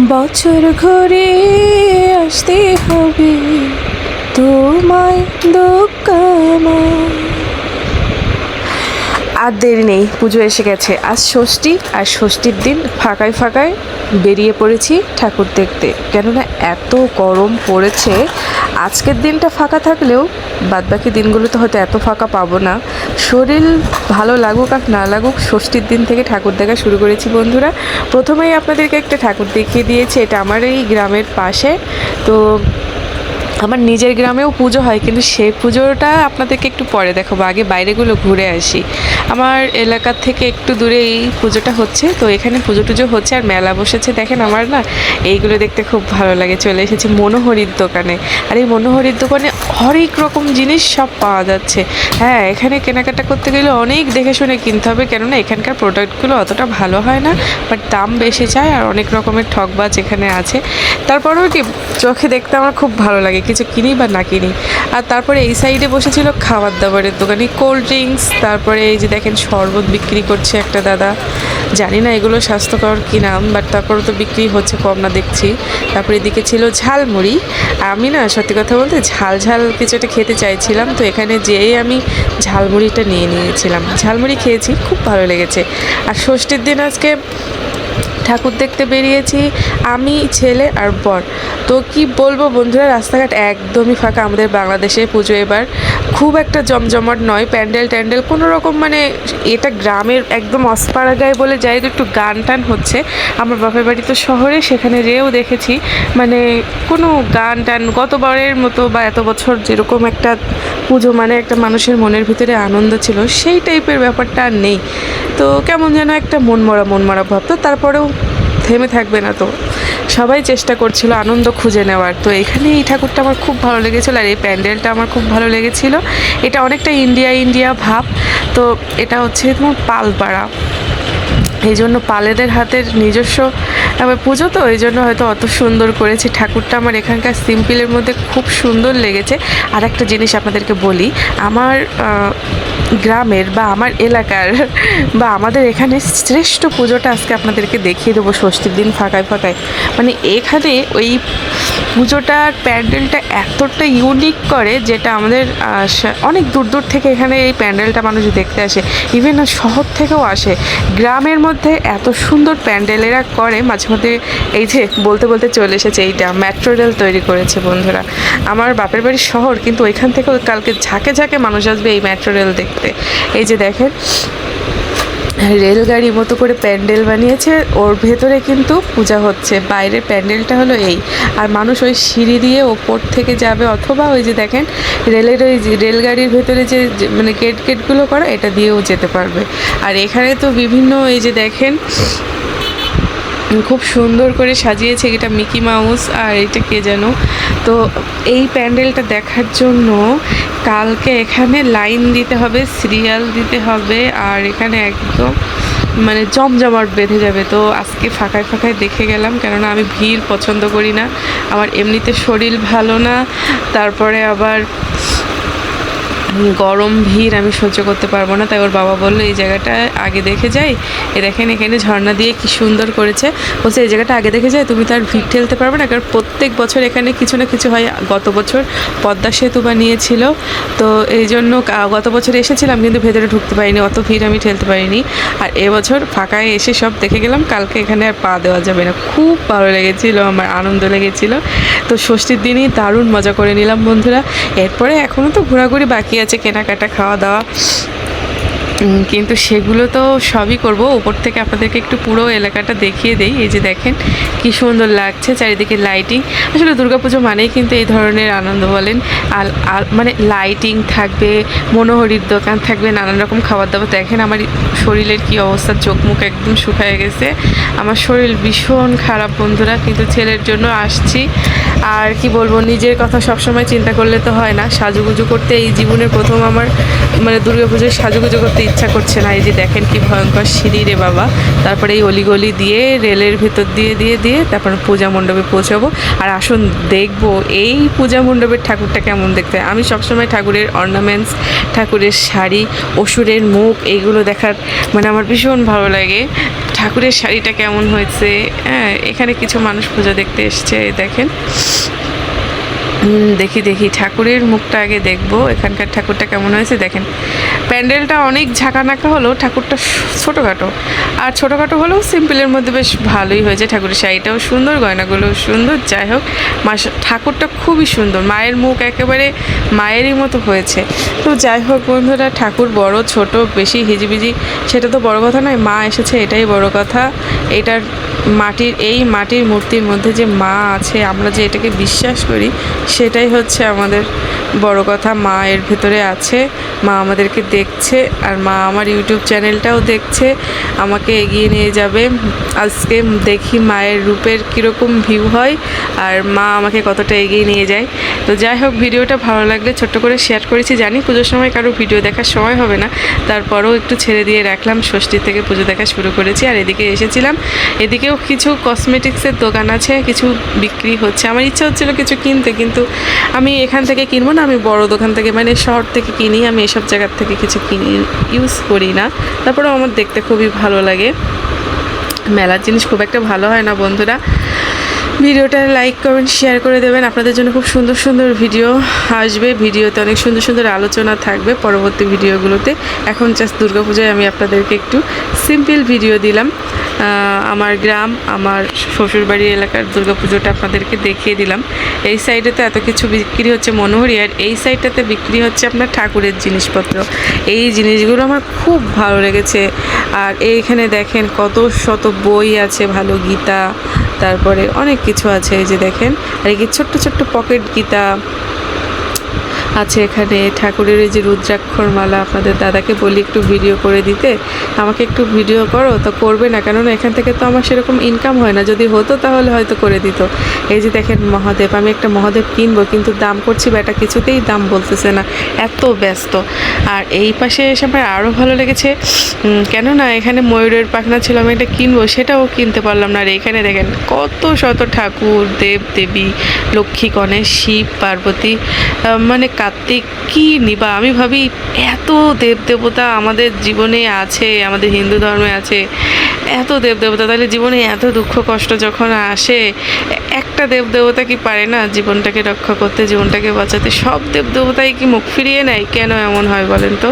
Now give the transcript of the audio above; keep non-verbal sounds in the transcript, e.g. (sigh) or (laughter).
বছর ঘুরে আসতে হবে। তোমায় দোকামায় আর দেরি নেই, পুজো এসে গেছে। আজ ষষ্ঠী, আর ষষ্ঠীর দিন ফাঁকায় ফাঁকায় বেরিয়ে পড়েছি ঠাকুর দেখতে। কেননা এত গরম পড়েছে আজকের দিনটা ফাঁকা থাকলেও বাদবাকি দিনগুলোতে হয়তো এত ফাঁকা পাবো না। শরীর ভালো লাগুক আর না লাগুক, ষষ্ঠীর দিন থেকে ঠাকুর দেখা শুরু করেছি বন্ধুরা। প্রথমেই আপনাদেরকে একটা ঠাকুর দেখিয়ে দিয়েছি, এটা আমার এই গ্রামের পাশে। তো আমার নিজের গ্রামেও পুজো হয়, কিন্তু সেই পুজোটা আপনাদেরকে একটু পরে দেখাবো। আগে বাইরেগুলো ঘুরে আসি। আমার এলাকার থেকে একটু দূরে এই পুজোটা হচ্ছে। তো এখানে পুজো টুজো হচ্ছে আর মেলা বসেছে। দেখেন আমার না, এইগুলো দেখতে খুব ভালো লাগে। চলে এসেছি মনোহরির দোকানে। আর এই মনোহরির দোকানে হরেক রকম জিনিস সব পাওয়া যাচ্ছে। হ্যাঁ এখানে কেনাকাটা করতে গেলে অনেক দেখে শুনে কিনতে হবে। কেননা এখানকার প্রোডাক্টগুলো অতটা ভালো হয় না, বাট দাম বেশি চায় আর অনেক রকমের ঠকবাজ এখানে আছে। তারপরেও কি, চোখে দেখতে আমার খুব ভালো লাগে। কিছু কিনি বা না কিনি। আর তারপরে এই সাইডে বসেছিল খাবার দাবারের দোকানে কোল্ড ড্রিঙ্কস তারপরে এই যে দেখেন শরবত বিক্রি করছে একটা দাদা। জানি না এগুলো স্বাস্থ্যকর কি নাম বাট তারপরে তো বিক্রি হচ্ছে কম না দেখছি। তারপরে এদিকে ছিল ঝালমুড়ি। আমি না, সত্যি কথা বলতে ঝাল ঝাল কিছু একটা খেতে চাইছিলাম, তো এখানে যেয়ে আমি ঝালমুড়িটা নিয়ে নিয়েছিলাম। ঝালমুড়ি খেয়েছি, খুব ভালো লেগেছে। আর ষষ্ঠীর দিন আজকে ঠাকুর দেখতে বেরিয়েছি, আমি, ছেলে আর বর। তো কি বলব বন্ধুরা, রাস্তাঘাট একদমই ফাঁকা। আমাদের বাংলাদেশে পুজো এবার খুব একটা জমজমাট নয়, প্যান্ডেল ট্যান্ডেল কোনো রকম মানে এটা গ্রামের একদম অসপাড়া গায়ে বলে যাই একটু গান টান হচ্ছে। আমার বাপের বাড়ি তো শহরে, সেখানে যেয়েও দেখেছি। মানে কোনো গান টান গতবারের মতো বা এত বছর যেরকম একটা পুজো মানে একটা মানুষের মনের ভিতরে আনন্দ ছিল, সেই টাইপের ব্যাপারটা আর নেই। তো কেমন যেন একটা মনমরা মনমরা মন মরা ভাব। তো তারপরেও থেমে থাকবে না তো। সবাই চেষ্টা করছিল আনন্দ খুঁজে নেওয়ার। তো এখানে এই ঠাকুরটা আমার খুব ভালো লেগেছিলো আর এই প্যান্ডেলটা আমার খুব ভালো লেগেছিলো। এটা অনেকটা ইন্ডিয়া ইন্ডিয়া ভাব। তো এটা হচ্ছে তোমার পালপাড়া। এই জন্য পালেদের হাতের নিজস্ব পুজো তো, এই জন্য হয়তো অত সুন্দর করেছে। ঠাকুরটা আমার এখানকার সিম্পলের মধ্যে খুব সুন্দর লেগেছে। আর একটা জিনিস আপনাদেরকে বলি, আমার গ্রামের বা আমার এলাকার (laughs) বা আমাদের এখানে শ্রেষ্ঠ পুজোটা আজকে আপনাদেরকে দেখিয়ে দেবো ষষ্ঠীর দিন ফাঁকায় ফাঁকায়। মানে এখানে ওই পুজোটার প্যান্ডেলটা এতটা ইউনিক করে যেটা আমাদের অনেক দূর দূর থেকে এখানে এই প্যান্ডেলটা মানুষ দেখতে আসে। ইভেন শহর থেকেও আসে। গ্রামের মধ্যে এত সুন্দর প্যান্ডেলেরা করে, মাঝে মধ্যে এই যে বলতে বলতে চলে এসেছে এইটা, মেট্রো রেল তৈরি করেছে বন্ধুরা। আমার বাপের বাড়ির শহর, কিন্তু ওইখান থেকে কালকে ঝাঁকে ঝাঁকে মানুষ আসবে এই মেট্রো রেল দেখতে। এই যে দেখেন রেলগাড়ি মতো করে প্যান্ডেল বানিয়েছে, ওর ভেতরে কিন্তু পূজা হচ্ছে। বাইরে প্যান্ডেলটা হলো এই। আর মানুষ ওই সিঁড়ি দিয়ে ওপর থেকে যাবে, অথবা ওই যে দেখেন, রেলের ওই রেলগাড়ির ভেতরে যে মানে গেট গেটগুলো করা, এটা দিয়েও যেতে পারবে। আর এখানে তো বিভিন্ন এই যে দেখেন খুব সুন্দর করে সাজিয়েছে এটা মিকি মাউস আর এটা কে যেন। তো এই প্যান্ডেলটা দেখার জন্য কালকে এখানে লাইন দিতে হবে, সিরিয়াল দিতে হবে আর এখানে একদম মানে জমজমাট বেঁধে যাবে। তো আজকে ফাঁকায় ফাঁকায় দেখে গেলাম কেননা আমি ভিড় পছন্দ করি না। আমার এমনিতে শরীর ভালো না, তারপরে আবার গরম ভিড় আমি সহ্য করতে পারব না। তাই ওর বাবা বলল, এই জায়গাটা আগে দেখে যাই। এ দেখেন এখানে ঝর্ণা দিয়ে কি সুন্দর করেছে। বলছে, এই জায়গাটা আগে দেখে যাই, তুমি তার ভিড় ঠেলতে পারবে না, কারণ প্রত্যেক বছর এখানে কিছু না কিছু হয়। গত বছর পদ্মা সেতু বানিয়েছিল। তো এই জন্য গত বছর এসেছিলাম কিন্তু ভেতরে ঢুকতে পারিনি, অত ভিড় আমি ঠেলতে পারিনি। আর এবছর ফাঁকায় এসে সব দেখে গেলাম, কালকে এখানে আর পা দেওয়া যাবে না। খুব ভালো লেগেছিল, আমার আনন্দ লেগেছিল। তো ষষ্ঠীর দিনই দারুণ মজা করে নিলাম বন্ধুরা। এরপরে এখনও তো ঘোরাঘুরি বাকি আছে, কেনাকাটা, খাওয়া দাওয়া। কিন্তু সেগুলো তো সবই করব। উপর থেকে আপনাদেরকে একটু পুরো এলাকাটা দেখিয়ে দেই। এই যে দেখেন, কি সুন্দর লাগছে চারিদিকে লাইটিং আসলে দুর্গাপুজো মানেই কিন্তু এই ধরনের আনন্দ বলেন। আর মানে লাইটিং থাকবে, মনোহরির দোকান থাকবে, নানান রকম খাবার দাবার দেখেন আমার শরীরের কি অবস্থা, চোখ মুখ একদম শুকায় গেছে। আমার শরীর ভীষণ খারাপ বন্ধুরা, কিন্তু ছেলের জন্য আসছি। আর কি বলব, নিজের কথা সবসময় চিন্তা করলে তো হয় না। সাজুগুজু করতে এই জীবনের প্রথম আমার মানে দুর্গাপুজোর সাজুগুজু করতে ইচ্ছা করছে না। এই যে দেখেন কি ভয়ঙ্কর সিঁড়ি রে বাবা। তারপরে এই অলিগলি দিয়ে রেলের ভেতর দিয়ে দিয়ে দিয়ে তারপর পূজা মণ্ডপে পৌঁছাবো। আর আসুন দেখব এই পূজা মণ্ডপের ঠাকুরটা কেমন দেখতে। আমি সবসময় ঠাকুরের অর্নামেন্টস ঠাকুরের শাড়ি, অসুরের মুখ এইগুলো দেখার মানে আমার ভীষণ ভালো লাগে। ঠাকুরের শাড়িটা কেমন হয়েছে? হ্যাঁ এখানে কিছু মানুষ পূজা দেখতে এসছে দেখেন। দেখি দেখি। ঠাকুরের মুখটা আগে দেখব। এখানকার ঠাকুরটা কেমন হয়েছে? দেখেন। প্যান্ডেলটা অনেক ঝাঁকানাকা হলেও ঠাকুরটা ছোটোখাটো। আর ছোটোখাটো হলেও সিম্পলের মধ্যে বেশ ভালোই হয়েছে ঠাকুরের শাড়িটাও সুন্দর, গয়নাগুলোও সুন্দর, যাই হোক। মা, ঠাকুরটা খুবই সুন্দর। মায়ের মুখ একেবারে মায়েরই মতো হয়েছে। তো যাই হোক বন্ধুরা, ঠাকুর বড়, ছোট, বেশি হিজিবিজি, সেটা তো বড় কথা নয়। মা এসেছে, এটাই বড় কথা। এটার মাটির, এই মাটির মূর্তির মধ্যে যে মা আছে, আমরা যে এটাকে বিশ্বাস করি, সেটাই হচ্ছে আমাদের বড় কথা, মা এর ভেতরে আছে, মা আমাদেরকে দেখছে, আর মা আমার ইউটিউব চ্যানেলটাও দেখছে, আমাকে এগিয়ে নিয়ে যাবে। আজকে দেখি মায়ের রূপের কীরকম ভিউ হয়, আর মা আমাকে কতটা এগিয়ে নিয়ে যায়। তো যাই হোক, ভিডিওটা ভালো লাগলে ছোট্ট করে শেয়ার করেছি, জানি পুজোর সময় কারও ভিডিও দেখার সময় হবে না। তারপরেও একটু ছেড়ে দিয়ে রাখলাম, ষষ্ঠী থেকে পুজো দেখা শুরু করেছি, আর এদিকে এসেছিলাম। এদিকেও কিছু কসমেটিক্সের দোকান আছে, কিছু বিক্রি হচ্ছে। আমার ইচ্ছা হচ্ছিল কিছু কিনতে, কিন্তু আমি এখান থেকে কিনবো না আমি বড় দোকান থেকে মানে শহর থেকে কিনি, আমি এসব জায়গার থেকে কিছু কিনি ইউজ করি না। তারপরেও আমার দেখতে খুবই ভালো লাগে। মেলার জিনিস খুব একটা ভালো হয় না, বন্ধুরা। ভিডিওটা লাইক কমেন্ট শেয়ার করে দেবেন। আপনাদের জন্য খুব সুন্দর সুন্দর ভিডিও আসবে। ভিডিওতে অনেক সুন্দর সুন্দর আলোচনা থাকবে পরবর্তী ভিডিওগুলোতে এখন জাস্ট দুর্গাপূজায় আমি আপনাদেরকে একটু সিম্পল ভিডিও দিলাম। আমার গ্রাম, আমার শ্বশুরবাড়ি এলাকার দুর্গা পুজোটা আপনাদেরকে দেখিয়ে দিলাম। এই সাইডেতে এত কিছু বিক্রি হচ্ছে মনোহরি, আর এই সাইডটাতে বিক্রি হচ্ছে আপনার ঠাকুরের জিনিসপত্র। এই জিনিসগুলো আমার খুব ভালো লেগেছে। আর এইখানে দেখেন কত শত বই আছে, ভালো গীতা, তারপরে অনেক কিছু আছে এই যে দেখেন। আর এই ছোট্ট ছোট্ট পকেট গীতা আছে এখানে ঠাকুরের এই যে রুদ্রাক্ষর মালা, আপনাদের দাদাকে বলি একটু ভিডিও করে দিতে। আমাকে একটু ভিডিও করো, তো করবে না, কেননা এখান থেকে তো আমার সেরকম ইনকাম হয় না। যদি হতো তাহলে হয়তো করে দিত। এই যে দেখেন মহাদেব, আমি একটা মহাদেব কিনবো, কিন্তু দাম করছি বেটা, কিছুতেই দাম বলতেছে না, এত ব্যস্ত। আর এই পাশে এসে আমার আরও ভালো লেগেছে কেননা এখানে ময়ূরের পাখনা ছিল, আমি এটা কিনবো, সেটাও কিনতে পারলাম না। আর এখানে দেখেন কত শত ঠাকুর, দেব, দেবী, লক্ষ্মী, গণেশ, শিব, পার্বতী মানে কার্তিক কি নিবা? আমি ভাবি, এত দেব দেবতা আমাদের জীবনে আছে, আমাদের হিন্দু ধর্মে আছে, এত দেব দেবতা তাহলে জীবনে এত দুঃখ কষ্ট যখন আসে, একটা দেব দেবতা কি পারে না জীবনটাকে রক্ষা করতে, জীবনটাকে বাঁচাতে? সব দেব দেবতাই কি মুখ ফিরিয়ে নেয়? কেন এমন হয় বলেন তো?